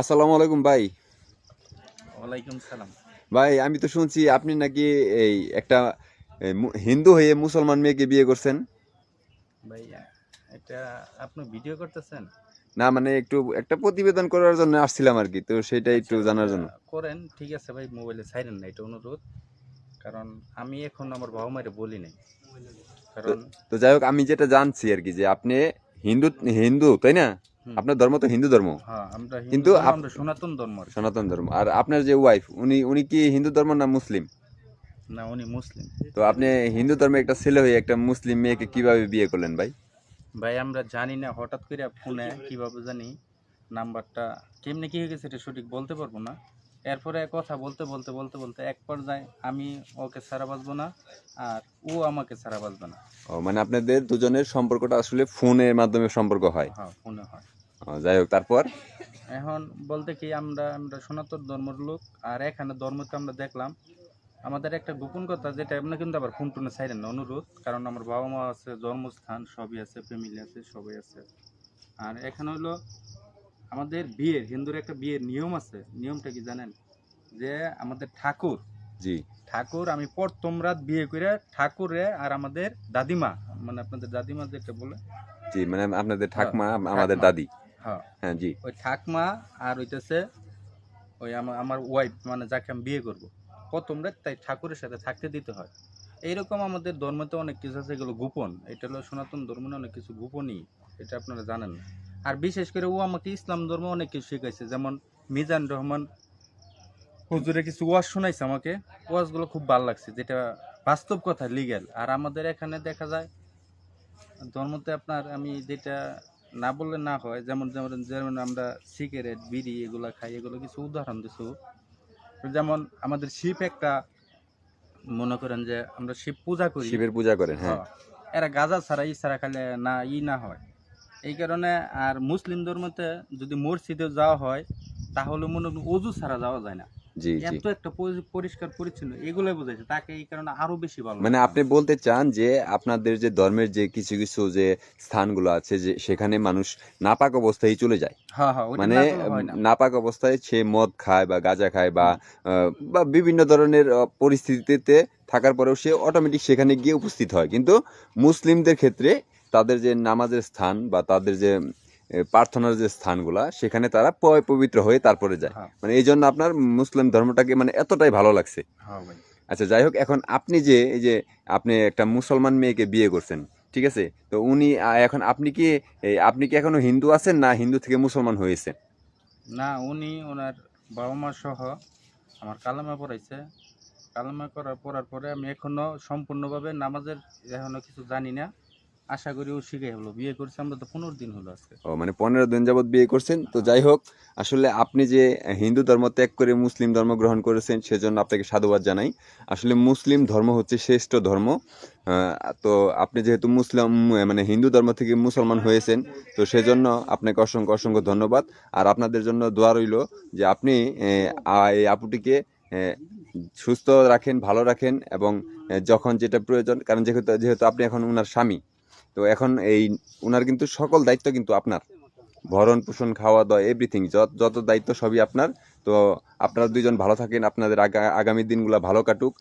আসসালামু আলাইকুম ভাই। ওয়ালাইকুম সালাম। ভাই আমি তো শুনছি আপনি নাকি এই একটা হিন্দু হয়ে মুসলমান মেয়েকে বিয়ে করছেন। ভাই এটা আপনি ভিডিও করতেছেন? না মানে একটু একটা প্রতিবেদন করার জন্য আসছিলাম আর কি তো সেটা একটু জানার জন্য। করেন ঠিক আছে ভাই মোবাইলে ছাইরেন না এটা অনুরোধ। কারণ আমি এখন আমার বাবা মায়ের বলি নাই। কারণ তো যাই হোক আমি যেটা জানছি আর কি যে আপনি হিন্দু হিন্দু তাই না? আপনার ধর্ম তো হিন্দু ধর্ম। হ্যাঁ কিন্তু সনাতন ধর্ম আর সনাতন ধর্ম। আর আপনার যে ওয়াইফ উনি উনি কি হিন্দু ধর্ম না মুসলিম? না উনি মুসলিম। তো আপনি হিন্দু ধর্মে একটা ছেলে হয়ে একটা মুসলিম মেয়েকে কীভাবে বিয়ে করলেন ভাই? ভাই আমরা জানি না হঠাৎ করে ফোনে কীভাবে জানি নাম্বারটা কেমনে কি হয়ে গেছে এটা সঠিক বলতে পারব না। এরপরে কথা বলতে বলতে বলতে বলতে এক পর্যায়ে আমি ওকে ছাড়া বাঁচবো না আর ও আমাকে ছাড়া বাঁচবে না। ও মানে আপনাদের দুজনের সম্পর্কটা আসলে ফোনের মাধ্যমে সম্পর্ক হয়। হ্যাঁ ফোনে হয়। যাই হোক তারপর? এখন বলতে কি আমরা আমরা সনাতন ধর্মের লোক আর এখানে ধর্মতে আমরা দেখলাম। আমাদের একটা গোপন কথা যেটা আমরা কিন্তু আবার ফোন টোনে সাইডেন না অনুরোধ কারণ আমার বাবা মা আছে জন্মস্থান সবই আছে ফ্যামিলি আছে সবই আছে। আর এখানে হলো আমাদের বিয়ের হিন্দুর একটা বিয়ের নিয়ম আছে। নিয়মটা কি জানেন? যে আমাদের ঠাকুর জি। ঠাকুর আমি প্রথম রাত বিয়ে করে ঠাকুরে আর আমাদের দাদিমা মানে আপনাদের দাদিমা যেটা বলে। জি মানে আপনাদের ঠাকমা হ্যাঁ, আমাদের দাদি। হ্যাঁ। হ্যাঁ জি। ওই ঠাকমা আর হইতেছে ওই আমার আমার ওয়াইফ মানে যাকে আমি বিয়ে করব। প্রথম রাত তাই ঠাকুরের সাথে থাকতে দিতে হয়। এইরকম আমাদের ধর্মতে অনেক কিছু আছে এগুলো গোপন। এটা হলো সনাতন ধর্ম অনেক কিছু গোপনই এটা আপনারা জানেন। আর বিশেষ করে ও আমাকে ইসলাম ধর্ম অনেক কিছু শিখাইছে যেমন মিজান রহমান হুজুরে কিছু ওয়াজ শোনাইছে আমাকে। ওয়াজগুলো খুব ভালো লাগছে যেটা বাস্তব কথা লিগ্যাল আর আমাদের এখানে দেখা যায় ধর্মতে আপনার আমি যেটা না বললে না হয় যেমন যেমন যেমন আমরা সিগারেট বিড়ি এগুলা খাই এগুলো কিছু উদাহরণ দিছু। যেমন আমাদের শিব একটা মনে করেন যে আমরা শিব পূজা করি। শিবের পূজা করেন হ্যাঁ। হ্যাঁ। এরা গাজা ছাড়া ই ছাড়া খালে না ই না হয়। এই কারণে আর মুসলিম ধর্মতে যদি মসজিদে যাওয়া হয় তাহলে মনে করেন অজু ছাড়া যাওয়া যায় না। জি এত একটা পরিষ্কার পরিচ্ছন্ন এগুলোই বোঝাইছে তাকে এই কারণে আরও বেশি ভালো মানে আপনি বলতে চান যে আপনাদের যে ধর্মের যে কিছু কিছু যে স্থানগুলো আছে যে সেখানে মানুষ নাপাক অবস্থায় চলে যায়। হ্যাঁ হ্যাঁ মানে। নাপাক অবস্থায় সে মদ খায় বা গাঁজা খায় বা বা বিভিন্ন ধরনের পরিস্থিতিতে থাকার পরেও সে অটোমেটিক সেখানে গিয়ে উপস্থিত হয়। কিন্তু মুসলিমদের ক্ষেত্রে তাদের যে নামাজের স্থান বা তাদের যে প্রার্থনার যে স্থানগুলা সেখানে তারা পবিত্র হয়ে তারপরে যায়। হ্যাঁ। মানে এই জন্য আপনার মুসলিম ধর্মটাকে মানে এতটাই ভালো লাগছে। হ্যাঁ আচ্ছা যাই হোক এখন আপনি যে এই যে আপনি একটা মুসলমান মেয়েকে বিয়ে করছেন ঠিক আছে? তো উনি এখন আপনি কি আপনি কি এখনও হিন্দু আছেন না হিন্দু থেকে মুসলমান হয়েছে না উনি ওনার বাবা মা সহ আমার কালামা পড়াইছে। কালামা করার পড়ার পরে আমি এখনও সম্পূর্ণভাবে নামাজের এখনও কিছু জানি না। আশা করি ও শিখে হলো বিয়ে করছে আমরা তো পনেরো দিন হলো আজকে। ও মানে পনেরো দিন যাবৎ বিয়ে করছেন। তো যাই হোক, আসলে আপনি যে হিন্দু ধর্ম ত্যাগ করে মুসলিম ধর্ম গ্রহণ করেছেন, সেজন্য আপনাকে সাধুবাদ জানাই। আসলে মুসলিম ধর্ম হচ্ছে শ্রেষ্ঠ ধর্ম। তো আপনি যেহেতু মুসলিম মানে হিন্দু ধর্ম থেকে মুসলমান হয়েছেন, তো সেজন্য আপনাকে অসংখ্য অসংখ্য ধন্যবাদ। আর আপনাদের জন্য দোয়া রইল যে আপনি এই আপুটিকে সুস্থ রাখেন, ভালো রাখেন এবং যখন যেটা প্রয়োজন, কারণ যেহেতু যেহেতু আপনি এখন ওনার স্বামী তো এখন এই ওনার কিন্তু সকল দায়িত্ব কিন্তু আপনার। ভরণ, পোষণ, খাওয়া দাওয়া এভরিথিং যত যত দায়িত্ব সবই আপনার। তো আপনারা দুইজন ভালো থাকেন, আপনাদের আগা- আগামী দিনগুলো ভালো কাটুক।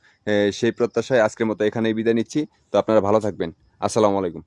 সেই প্রত্যাশায় আজকের মতো এখানেই বিদায় নিচ্ছি। তো আপনারা ভালো থাকবেন। আসসালামু আলাইকুম।